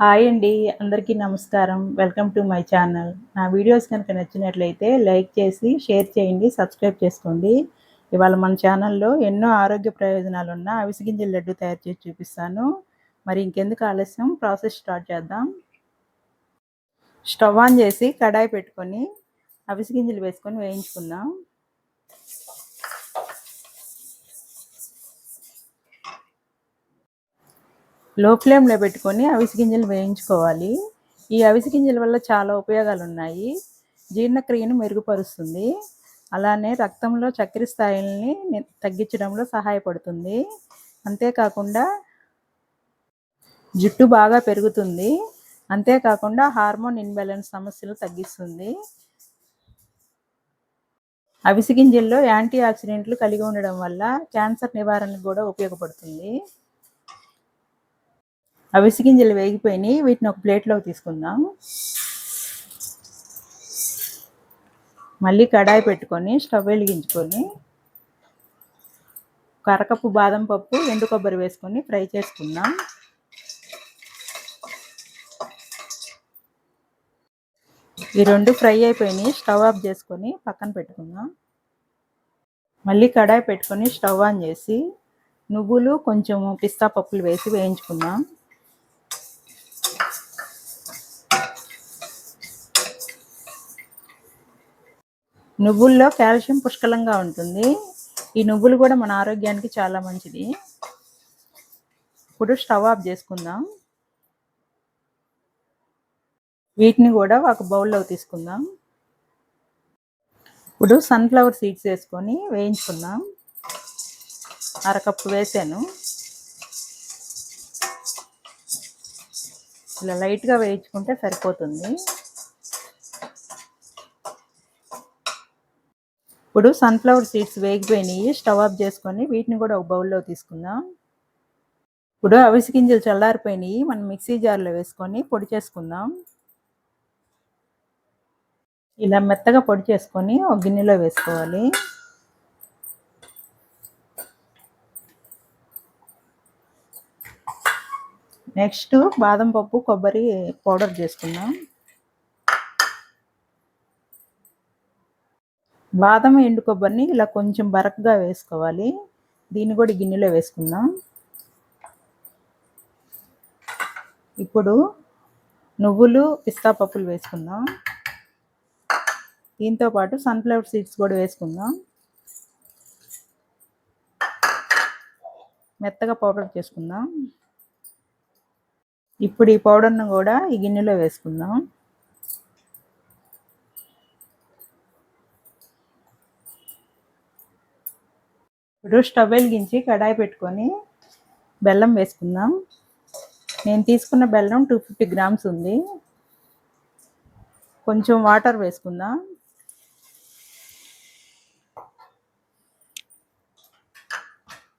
Hi అండి అందరికీ నమస్కారం. Welcome to my channel. నా వీడియోస్ కనుక నచ్చినట్లయితే లైక్ చేసి షేర్ చేయండి సబ్స్క్రైబ్ చేసుకోండి. ఇవాళ మన ఛానల్లో ఎన్నో ఆరోగ్య ప్రయోజనాలు ఉన్న అవిసిగింజల లడ్డు తయారు చేసి చూపిస్తాను. మరి ఇంకెందుకు ఆలస్యం? ప్రాసెస్ స్టార్ట్ చేద్దాం. స్టవ్ ఆన్ చేసి కడాయి పెట్టుకొని అవిసిగింజలు వేసుకొని వేయించుకుందాం. లో ఫ్లేమ్లో పెట్టుకొని అవిసి గింజలు వేయించుకోవాలి. ఈ అవిసి గింజల వల్ల చాలా ఉపయోగాలు ఉన్నాయి జీర్ణక్రియను మెరుగుపరుస్తుంది. అలానే రక్తంలో చక్కెర స్థాయిల్ని తగ్గించడంలో సహాయపడుతుంది. అంతేకాకుండా జుట్టు బాగా పెరుగుతుంది. అంతేకాకుండా హార్మోన్ ఇన్బ్యాలెన్స్ సమస్యలు తగ్గిస్తుంది. అవిసి గింజల్లో యాంటీ ఆక్సిడెంట్లు కలిగి ఉండడం వల్ల క్యాన్సర్ నివారణకు కూడా ఉపయోగపడుతుంది. అవిసి గింజలు వేగిపోయినాయి. వీటిని ఒక ప్లేట్లోకి తీసుకుందాం. మళ్ళీ కడాయి పెట్టుకొని స్టవ్ వెలిగించుకొని కరకప్పు బాదం పప్పు ఎండు కొబ్బరి వేసుకొని ఫ్రై చేసుకుందాం. ఈ రెండు ఫ్రై అయిపోయినాయి. స్టవ్ ఆఫ్ చేసుకొని పక్కన పెట్టుకుందాం. మళ్ళీ కడాయి పెట్టుకొని స్టవ్ ఆన్ చేసి నువ్వులు కొంచెం పిస్తా పప్పులు వేసి వేయించుకుందాం. నువ్వుల్లో కాల్షియం పుష్కలంగా ఉంటుంది. ఈ నువ్వులు కూడా మన ఆరోగ్యానికి చాలా మంచిది. ఇప్పుడు స్టవ్ ఆఫ్ చేసుకుందాం. వీటిని కూడా ఒక బౌల్లో తీసుకుందాం. ఇప్పుడు సన్ఫ్లవర్ సీడ్స్ వేసుకొని వేయించుకుందాం. అరకప్పు వేసాను. ఇలా లైట్గా వేయించుకుంటే సరిపోతుంది. ఇప్పుడు సన్ఫ్లవర్ సీడ్స్ వేగిపోయినాయి స్టవ్ ఆఫ్ చేసుకొని వీటిని కూడా ఒక బౌల్లో తీసుకుందాం. ఇప్పుడు అవిసి గింజలు చల్లారిపోయినాయి మనం మిక్సీ జార్లో వేసుకొని పొడి చేసుకుందాం. ఇలా మెత్తగా పొడి చేసుకొని ఒక గిన్నెలో వేసుకోవాలి. నెక్స్ట్ బాదం పప్పు కొబ్బరి పౌడర్ చేసుకుందాం. బాదం ఎండు కొబ్బరిని ఇలా కొంచెం బరకగా వేసుకోవాలి. దీన్ని కూడా గిన్నెలో వేసుకుందాం. ఇప్పుడు నువ్వులు పిస్తా పప్పులు వేసుకుందాం. దీంతో పాటు సన్ఫ్లవర్ సీడ్స్ కూడా వేసుకుందాం. మెత్తగా పౌడర్ చేసుకుందాం. ఇప్పుడు ఈ పౌడర్ను కూడా ఈ గిన్నెలో వేసుకుందాం. ఇప్పుడు స్టవ్ వెలిగించి కడాయి పెట్టుకొని బెల్లం వేసుకుందాం. నేను తీసుకున్న బెల్లం టూ ఫిఫ్టీ గ్రామ్స్ ఉంది. కొంచెం వాటర్ వేసుకుందాం.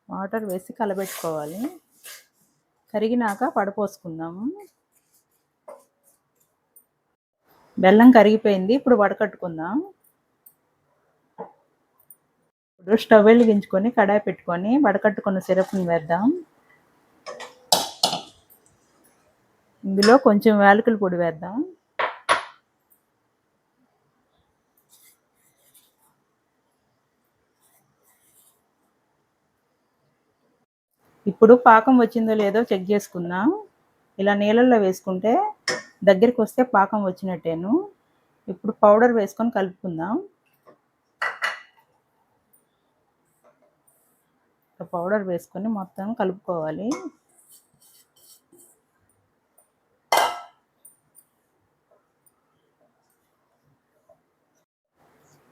వాటర్ వేసి కలబెట్టుకోవాలి. కరిగినాక పడపోసుకుందాము బెల్లం కరిగిపోయింది. ఇప్పుడు వడకట్టుకుందాం. ఇప్పుడు స్టవ్ వెలిగించుకొని కడాయి పెట్టుకొని వడకట్టుకున్న సిరప్ని వేద్దాం. ఇందులో కొంచెం వేలకల పొడి వేద్దాం. ఇప్పుడు పాకం వచ్చిందో లేదో చెక్ చేసుకుందాం. ఇలా నీళ్ళల్లో వేసుకుంటే దగ్గరికి వస్తే పాకం వచ్చినట్టేను. ఇప్పుడు పౌడర్ వేసుకొని కలుపుకుందాం. పౌడర్ వేసుకొని మొత్తం కలుపుకోవాలి.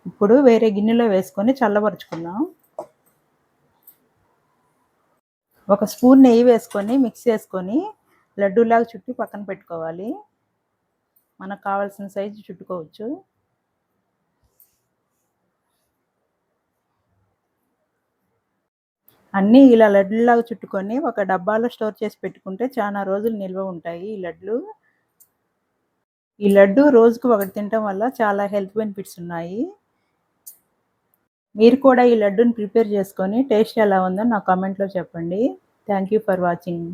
ఇప్పుడు వేరే గిన్నెలో వేసుకొని చల్లబరుచుకుందాం. ఒక స్పూన్ నెయ్యి వేసుకొని మిక్స్ చేసుకొని లడ్డూలాగా చుట్టి పక్కన పెట్టుకోవాలి. మనకు కావాల్సిన సైజు చుట్టుకోవచ్చు. అన్నీ ఇలా లడ్డులాగా చుట్టుకొని ఒక డబ్బాలో స్టోర్ చేసి పెట్టుకుంటే చాలా రోజులు నిల్వ ఉంటాయి ఈ లడ్లు ఈ లడ్డు రోజుకు ఒకటి తినటం వల్ల చాలా హెల్త్ బెనిఫిట్స్ ఉన్నాయి. మీరు కూడా ఈ లడ్డూని ప్రిపేర్ చేసుకొని టేస్ట్ ఎలా ఉందో నా కామెంట్లో చెప్పండి. Thank you for watching.